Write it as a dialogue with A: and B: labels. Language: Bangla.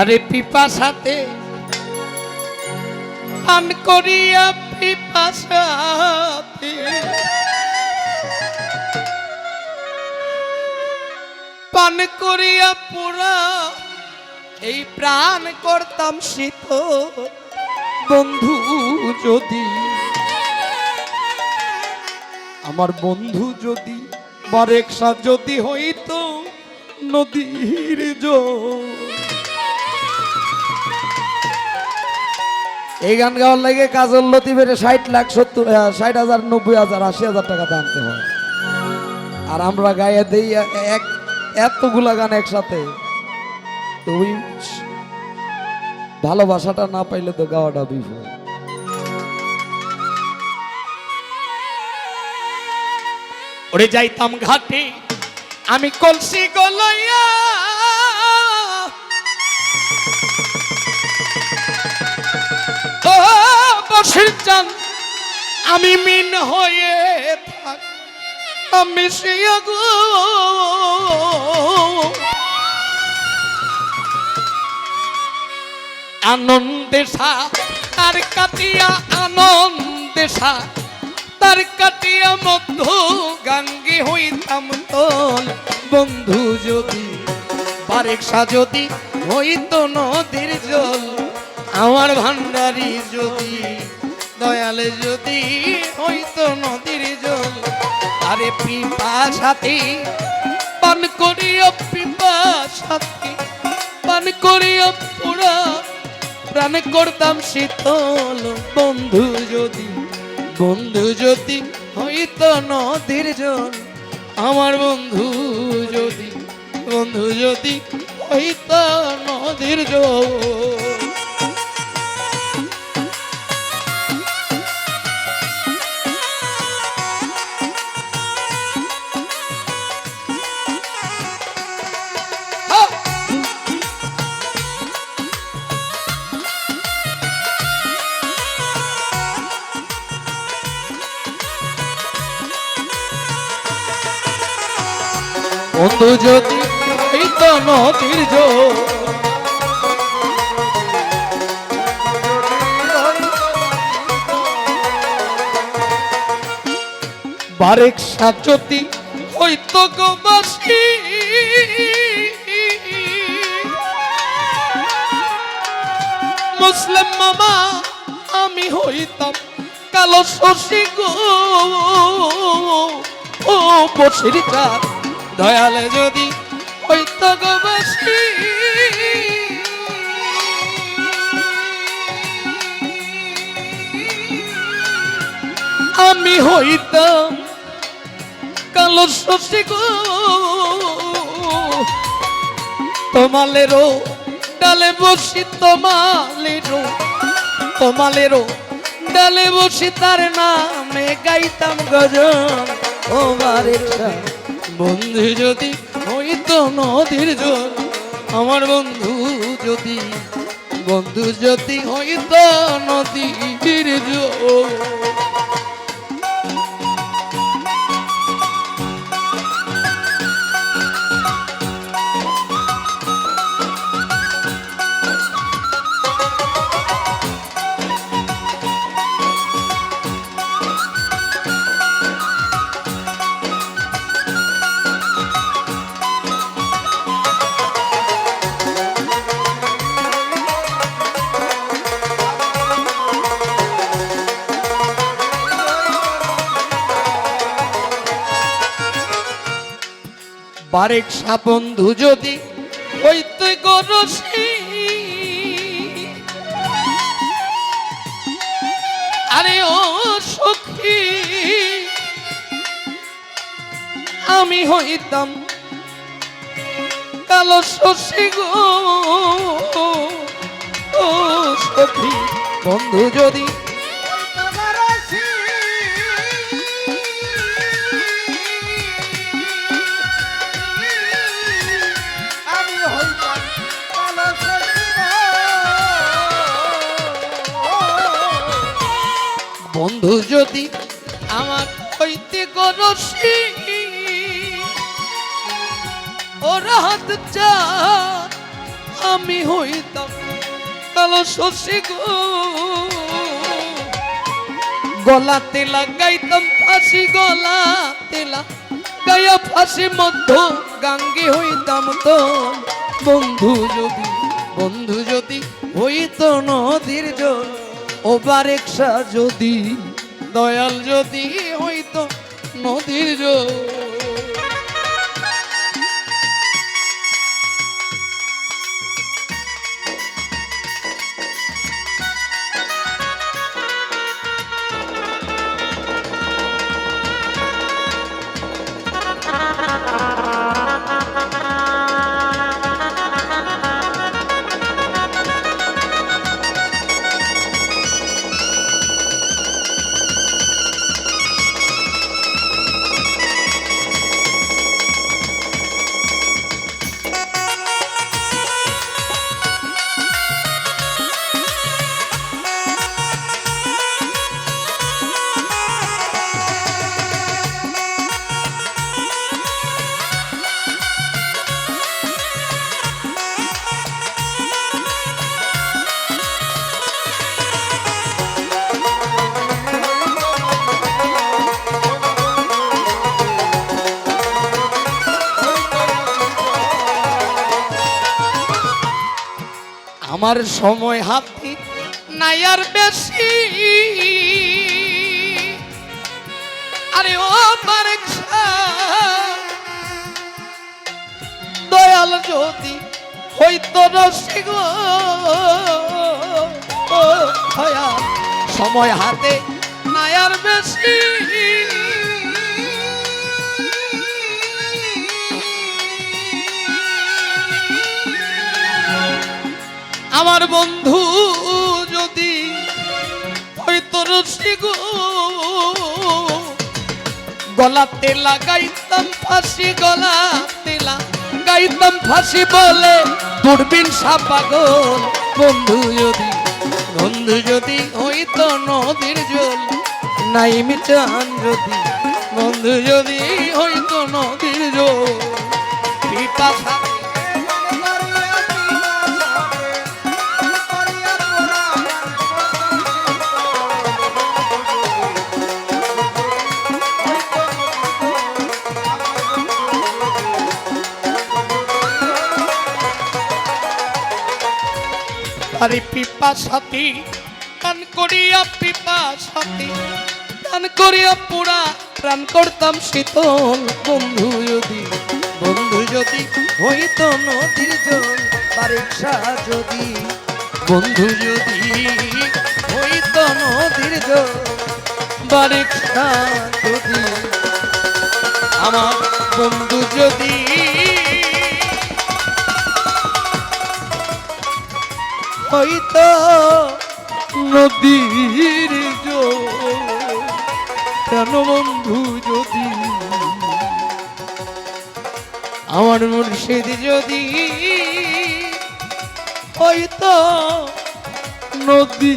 A: আরে পিপাসাতে পান করিয়া পিপাসাতে। পান করিয়া পুরা এই প্রাণ করতাম শীত। বন্ধু যদি আমার বন্ধু যদি বারেকসা যদি হইতো নদীর জল। এই গান গাওয়ার লাগে কাজল লতিফের ষাট লাখ সত্তর ষাট হাজার, নব্বই হাজার, আশি হাজার টাকা আনতে হয় আর আমরা গায়ে দেই এক এতগুলা গান একসাথে। তো ওই ভালোবাসাটা না পাইলে তো গাওয়াটা বিফল। ওরে যাইতাম ঘাটে, আমি কলসি গলাইয়া বসির চান আমি মিন হয়ে থাক, আমি আনন্দে সা, তার কাটিয়া আনন্দে সা, তার কাটিয়া মধ্য গাঙ্গে হইতাম তোল বন্ধু যদি বারেকসা যদি হইতো নদীর জল, আমার ভান্ডারি যদি দয়ালে যদি হইতো নদীর জল, আরে পিপা সাথী, পান করিও পিপা সাথী, পান করিও পুরা প্রাণ করতাম শীতল। বন্ধু যদি বন্ধু যদি হইতো নদীর জল, আমার বন্ধু যদি বন্ধু যদি হইতো নদীর জল। বন্ধু যদি জল, বারেক সাজতি হইতো গোবাসী মুসলিম মামা, আমি হইতাম কালো শশী গো। ও বসির দয়ালে যদি আমি হইতাম কালো শশী গো। তোমালেরও ডালে বসি, তোমালেরও তোমালেরও ডালে বসি, তার নামে গাইতাম গজন তোমার বন্ধু যদি হইতো নদীর জল। আমার বন্ধু যদি বন্ধু যদি হইত নদীর জল। বারেক সা বন্ধু যদি? হইতে গরসি আরে ও সখী, আমি হইতাম কালো শশী গো। ও সখী, বন্ধু যদি বন্ধু যদি আমার হইতে গরসি ও রাত চা, আমি হইতাম কালো শশী গো। গলাতে লাগাইতাম ফাঁসি, গলাতে লাগাইয়া ফাঁসি মধ্য গাঙ্গে হইতাম তো। বন্ধু যদি বন্ধু যদি হইতো নদীর জল ওবার বারেকশা যদি দয়াল যদি হইতো নদীর জল আমার সময় হাতি নাই আর বেশি। আরে ও দয়াল যদি হইতো রসিক সময় হাতে নাই আর বেশি। আমার বন্ধু যদি হয়তো রসি গো। গলাতে লাগাইতাম ফাঁসি, গলাতে লাগাইতাম ফাঁসি বলে দূরবীন সাপাগল। বন্ধু যদি বন্ধু যদি হইতো নদীর জল। নাই মিটান যদি, বন্ধু যদি হইতো নদীর জল। পিপাসা আরে পিপা সাথী গান করিয়া পিপা সাথী। গান করিয়া পুরা, প্রাণ করতাম শীতল। বন্ধু যদি বন্ধু যদি হইতো নদীর জল পরীক্ষা যদি, বন্ধু যদি হইতো নদীর জল পরীক্ষা যদি, আমার বন্ধু যদি হইতো নদীর কেন বন্ধু যদি? আমার মুর্শিদ যদি হইত নদী